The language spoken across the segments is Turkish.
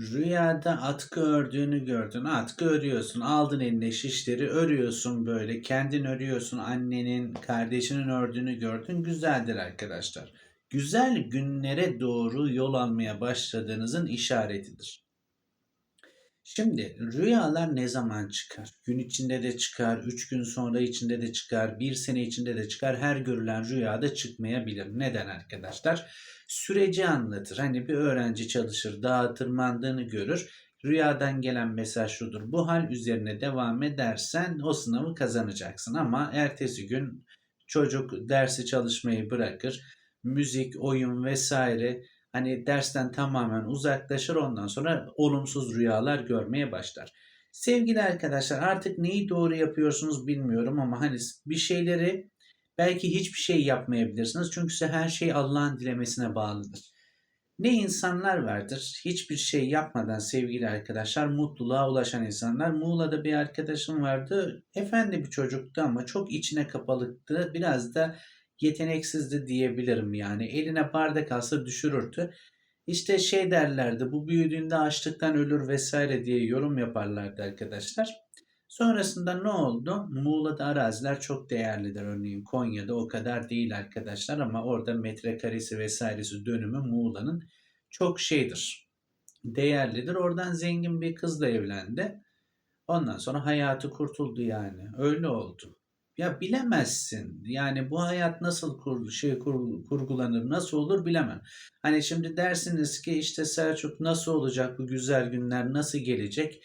Rüyada atkı ördüğünü gördün. Atkı örüyorsun. Aldın eline şişleri örüyorsun böyle. Kendin örüyorsun. Annenin, kardeşinin ördüğünü gördün. Güzeldir arkadaşlar. Güzel günlere doğru yol almaya başladığınızın işaretidir. Şimdi rüyalar ne zaman çıkar? Gün içinde de çıkar, 3 gün sonra içinde de çıkar, 1 sene içinde de çıkar. Her görülen rüyada çıkmayabilir. Neden arkadaşlar? Süreci anlatır. Hani bir öğrenci çalışır, dağa tırmandığını görür. Rüyadan gelen mesaj şudur. Bu hal üzerine devam edersen o sınavı kazanacaksın. Ama ertesi gün çocuk dersi çalışmayı bırakır. Müzik, oyun vesaire hani dersten tamamen uzaklaşır ondan sonra olumsuz rüyalar görmeye başlar. Sevgili arkadaşlar artık neyi doğru yapıyorsunuz bilmiyorum ama hani bir şeyleri belki hiçbir şey yapmayabilirsiniz. Çünkü her şey Allah'ın dilemesine bağlıdır. Ne insanlar vardır hiçbir şey yapmadan sevgili arkadaşlar mutluluğa ulaşan insanlar. Muğla'da bir arkadaşım vardı. Efendi bir çocuktu ama çok içine kapalıktı. Biraz da yeteneksizdi diyebilirim yani. Eline bardak alsa düşürürdü. İşte şey derlerdi bu büyüdüğünde açlıktan ölür vesaire diye yorum yaparlardı arkadaşlar. Sonrasında ne oldu? Muğla'da araziler çok değerlidir. Örneğin Konya'da o kadar değil arkadaşlar ama orada metrekaresi vesairesi dönümü Muğla'nın çok şeydir. Değerlidir. Oradan zengin bir kızla evlendi. Ondan sonra hayatı kurtuldu yani. Öyle oldu. Ya bilemezsin. Yani bu hayat nasıl kur, şey kur, kurgulanır, nasıl olur bilemem. Hani şimdi dersiniz ki işte Selçuk nasıl olacak bu güzel günler, nasıl gelecek?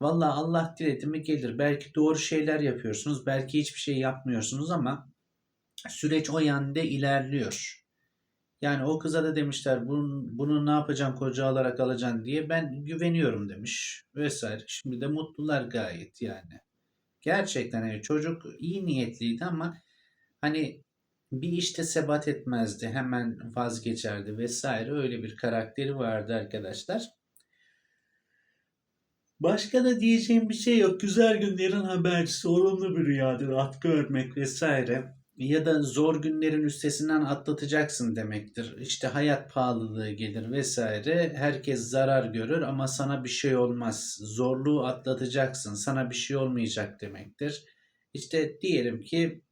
Valla Allah diledi mi gelir. Belki doğru şeyler yapıyorsunuz, belki hiçbir şey yapmıyorsunuz ama süreç o yönde ilerliyor. Yani o kıza da demişler bunu, bunu ne yapacaksın koca alarak alacaksın diye ben güveniyorum demiş vesaire. Şimdi de mutlular gayet yani. Gerçekten hani çocuk iyi niyetliydi ama hani bir işte sebat etmezdi. Hemen vazgeçerdi vesaire. Öyle bir karakteri vardı arkadaşlar. Başka da diyeceğim bir şey yok. Güzel günlerin habercisi olumlu bir rüyadır. Atkı örmek vesaire. Ya da zor günlerin üstesinden atlatacaksın demektir. İşte hayat pahalılığı gelir vesaire. Herkes zarar görür ama sana bir şey olmaz. Zorluğu atlatacaksın. Sana bir şey olmayacak demektir. İşte diyelim ki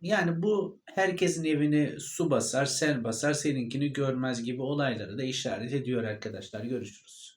yani bu herkesin evini su basar, sel basar, seninkini görmez gibi olayları da işaret ediyor arkadaşlar. Görüşürüz.